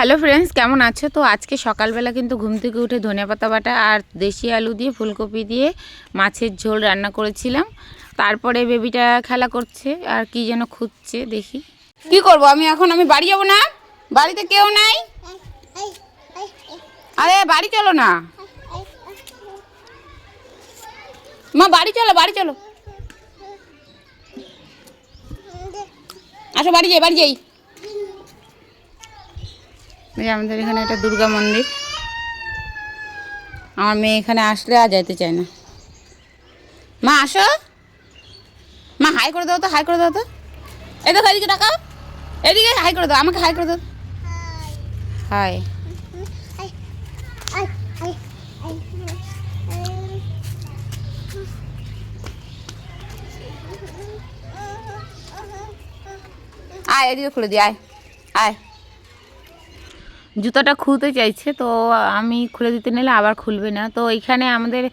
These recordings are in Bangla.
হ্যালো ফ্রেন্ডস, কেমন আছো? তো আজকে সকালবেলা কিন্তু ঘুম থেকে উঠে ধনে পাতা বাটা আর দেশি আলু দিয়ে, ফুলকপি দিয়ে মাছের ঝোল রান্না করেছিলাম। তারপরে বেবিটা খেলা করছে আর কি যেন খুঁজছে, দেখি। কি করব? আমি এখন আমি বাড়ি যাব না? বাড়িতে কেউ নাই? আরে, বাড়ি চলো না। মা, বাড়ি চলো বাড়ি চলো। আসো, বাড়ি যাই বাড়ি যাই। আমাদের এখানে একটা দুর্গা মন্দির। আমার মেয়ে এখানে আসলে আর যাইতে চায় না। মা, আসো। মা, হাই করে দাও তো, হাই করে দাও তো। এই দেখো, এদিকে টাকাও এদিকে হাই করে দাও, আমাকে হাই করে দাও। হাই। আয়, এদিকে খুলে দি, আয়। আয়। জুতোটা খুলতে চাইছে, তো আমি খুলে দিতে নিলে আবার খুলবে না। তো এখানে আমাদের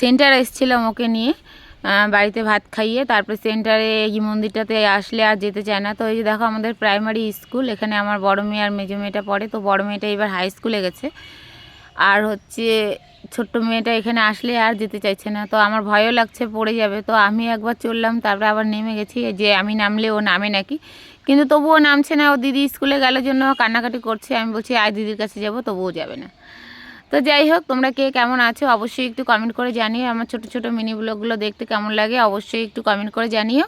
সেন্টার এসেছিলাম ওকে নিয়ে বাড়িতে ভাত খাইয়ে, তারপরে সেন্টারে এই মন্দিরটাতে আসলে আর যেতে চায় না। তো এই যে দেখো আমাদের প্রাইমারি স্কুল এখানে আমার বড় মেয়ে আর মেজো মেয়েটা পড়ে, তো বড় মেয়েটা এবার হাই স্কুলে গেছে। আর হচ্ছে ছোট্ট মেয়েটা এখানে আসলে আর যেতে চাইছে না, তো আমার ভয়ও লাগছে, পড়ে যাবে। তো আমি একবার চললাম, তারপরে আবার নেমে গেছি, যে আমি নামলে ও নামে নাকি। কিন্তু তবুও নামছে না, ও দিদি স্কুলে গেলের জন্য কান্নাকাটি করছে। আমি বলছি, আয় দিদির কাছে যাব, তবুও যাবে না। তো যাই হোক, তোমরা কে কেমন আছো অবশ্যই একটু কমেন্ট করে জানিও। আমার ছোট ছোট মিনি ব্লগগুলো দেখতে কেমন লাগে অবশ্যই একটু কমেন্ট করে জানিও।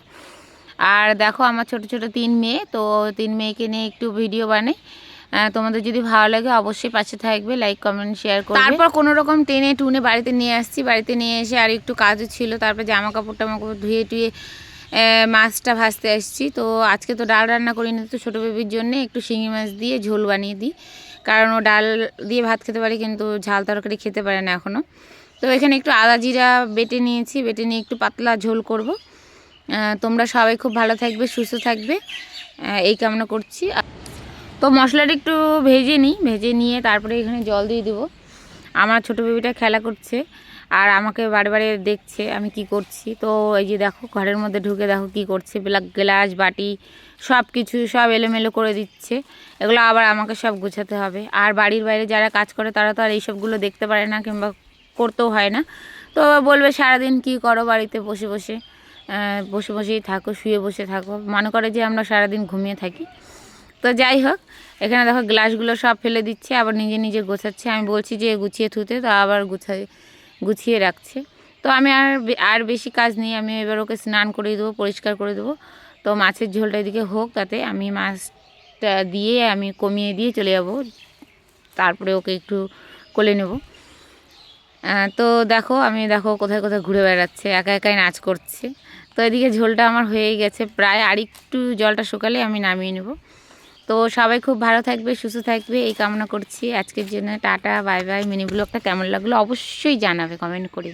আর দেখো, আমার ছোট ছোট তিন মেয়ে, তো তিন মেয়েকে নিয়ে একটু ভিডিও বানাই। তোমাদের যদি ভালো লাগে অবশ্যই পাশে থাকবে লাইক কমেন্ট শেয়ার করবে। তারপর কোনো রকম টেনে টুনে বাড়িতে নিয়ে আসছি। বাড়িতে নিয়ে এসে আর একটু কাজও ছিল, তারপর জামা কাপড় টামা কাপড় ধুয়ে টুয়ে মাছটা ভাজতে আসছি। তো আজকে তো ডাল রান্না করিনি, তো ছোটো বেবির জন্য একটু শিঙি মাছ দিয়ে ঝোল বানিয়ে দিই। কারণ ও ডাল দিয়ে ভাত খেতে পারে, কিন্তু ঝাল তরকারি খেতে পারে না এখনও তো এখানে একটু আদা জিরা বেটে নিয়েছি, বেটে নিয়ে একটু পাতলা ঝোল করব। তোমরা সবাই খুব ভালো থাকবে, সুস্থ থাকবে। এই কামনা করছি। তো মশলাটা একটু ভেজে নিই, ভেজে নিয়ে তারপরে এখানে জল দিয়ে দেবো। আমার ছোটো বেবিটা খেলা করছে আর আমাকে বারে বারে দেখছে আমি কি করছি। তো এই যে দেখো, ঘরের মধ্যে ঢুকে দেখো কি করছে। ব্ল্যাক গ্লাস, বাটি সব কিছু সব এলোমেলো করে দিচ্ছে। এগুলো আবার আমাকে সব গুছাতে হবে। আর বাড়ির বাইরে যারা কাজ করে তারা তো আর এইসবগুলো দেখতে পারে না কিংবা করতেও হয় না। তো বলবে, সারাদিন কি করো বাড়িতে বসে বসে? বসে বসেই থাকো, শুয়ে বসে থাকো। মনে করে যে আমরা সারাদিন ঘুমিয়ে থাকি। তো যাই হোক, এখানে দেখো গ্লাসগুলো সব ফেলে দিচ্ছে, আবার নিজে নিজে গোছাচ্ছে। আমি বলছি যে গুছিয়ে থুতে তো আবার গুছাই, গুছিয়ে রাখছে। তো আমি আর আর বেশি কাজ নেই, আমি এবার ওকে স্নান করে দেবো, পরিষ্কার করে দেবো। তো মাছের ঝোলটা এদিকে হোক, তাতে আমি মাছটা দিয়ে আমি কমিয়ে দিয়ে চলে যাব। তারপরে ওকে একটু কোলে নেব। তো দেখো, আমি দেখো কোথায় কোথায় ঘুরে বেড়াচ্ছে, একা একাই নাচ করছে। তো এদিকে ঝোলটা আমার হয়েই গেছে, প্রায় আর একটু জলটা শুকালে আমি নামিয়ে নেব। তো সবাই খুব ভালো থাকবে, সুস্থ থাকবে, এই কামনা করছি। আজকের জন্য টাটা, বাই বাই, মিনি ব্লগটা কেমন লাগল অবশ্যই জানাবে কমেন্ট করে।